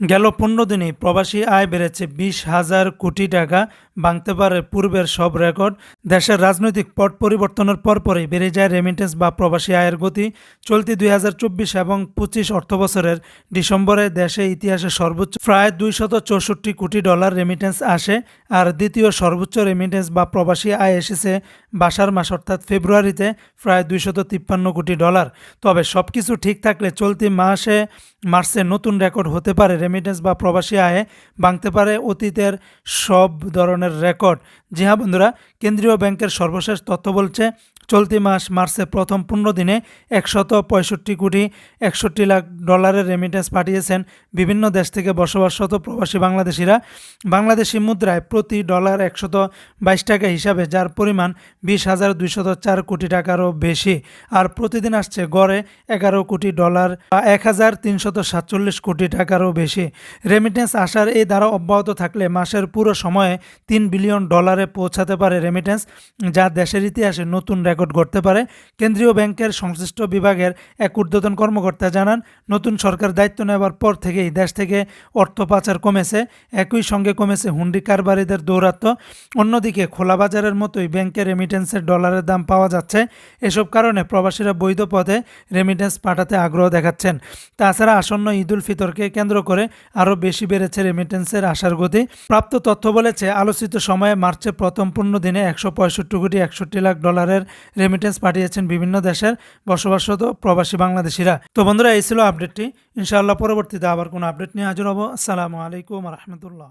গেল পনেরো দিনে প্রবাসী আয় বেড়েছে বিশ হাজার কোটি টাকা। ভাঙতে পারে পূর্বের সব রেকর্ড। দেশের রাজনৈতিক পট পরিবর্তনের পরপরই বেড়ে যায় রেমিটেন্স বা প্রবাসী আয়ের গতি। চলতি দুই হাজার চব্বিশ এবং পঁচিশ অর্থবছরের ডিসেম্বরে দেশে ইতিহাসে সর্বোচ্চ প্রায় দুইশত চৌষট্টি কোটি ডলার রেমিটেন্স আসে আর দ্বিতীয় সর্বোচ্চ রেমিটেন্স বা প্রবাসী আয় এসেছে বাসার মাস অর্থাৎ ফেব্রুয়ারিতে প্রায় দুইশত তিপ্পান্ন কোটি ডলার। তবে সব কিছু ঠিক থাকলে চলতি মাসে মার্চে নতুন রেকর্ড হতে পারে রেমিটেন্স বা প্রবাসী আয়ে ভাঙতে পারে অতীতের সব ধরনের রেকর্ড জি হ্যাঁ বন্ধুরা, কেন্দ্রীয় ব্যাংকের সর্বশেষ তথ্য বলছে চলতি মাস মার্চের প্রথম পনেরো দিনে একশত পঁয়ষট্টি কোটি একষট্টি লাখ ডলারের রেমিটেন্স পাঠিয়েছেন বিভিন্ন দেশ থেকে বসবাসরত প্রবাসী বাংলাদেশিরা। বাংলাদেশি মুদ্রায় প্রতি ডলার একশত বাইশ টাকা হিসাবে, যার পরিমাণ বিশ হাজার দুইশত চার কোটি টাকারও বেশি। আর প্রতিদিন আসছে গড়ে এগারো কোটি ডলার বা এক হাজার তিনশত সাতচল্লিশ কোটি টাকারও বেশি। রেমিটেন্স আসার এই ধারা অব্যাহত থাকলে মাসের পুরো সময়ে তিন বিলিয়ন ডলারে পৌঁছাতে পারে রেমিটেন্স যা দেশের ইতিহাসে নতুন রেকর্ড করতে পারে, কেন্দ্রীয় ব্যাংকের সংশ্লিষ্ট বিভাগের এক ঊর্ধ্বতন কর্মকর্তা জানান, নতুন সরকার দায়িত্ব নেওয়ার পর থেকেই দেশ থেকে অর্থ পাচার কমেছে, একই সঙ্গে কমেছে হুন্ডি কারবারিদের দৌরাত্ম্য অন্যদিকে খোলা বাজারের মতোই ব্যাংকের রেমিটেন্সের ডলারের দাম পাওয়া যাচ্ছে, এসব কারণে প্রবাসীরা বৈধ পথে রেমিটেন্স পাঠাতে আগ্রহ দেখাচ্ছেন। তাছাড়া আসন্ন ঈদ উল ফিতরকে কেন্দ্র করে আরও বেশি বেড়েছে রেমিটেন্সের আসার গতি। প্রাপ্ত তথ্য বলেছে, আলোচিত সময়ে মার্চের প্রথম পূর্ণ দিনে একশো পঁয়ষট্টি কোটি একষট্টি লাখ ডলারের রেমিটেন্স পাঠিয়েছেন বিভিন্ন দেশের বসবাসরত প্রবাসী বাংলাদেশিরা। তো বন্ধুরা, এই ছিল আপডেটটি ইনশাআল্লাহ পরবর্তীতে আবার কোনো আপডেট নিয়ে হাজির হব। আসসালামু আলাইকুম রহমতুল্লাহ।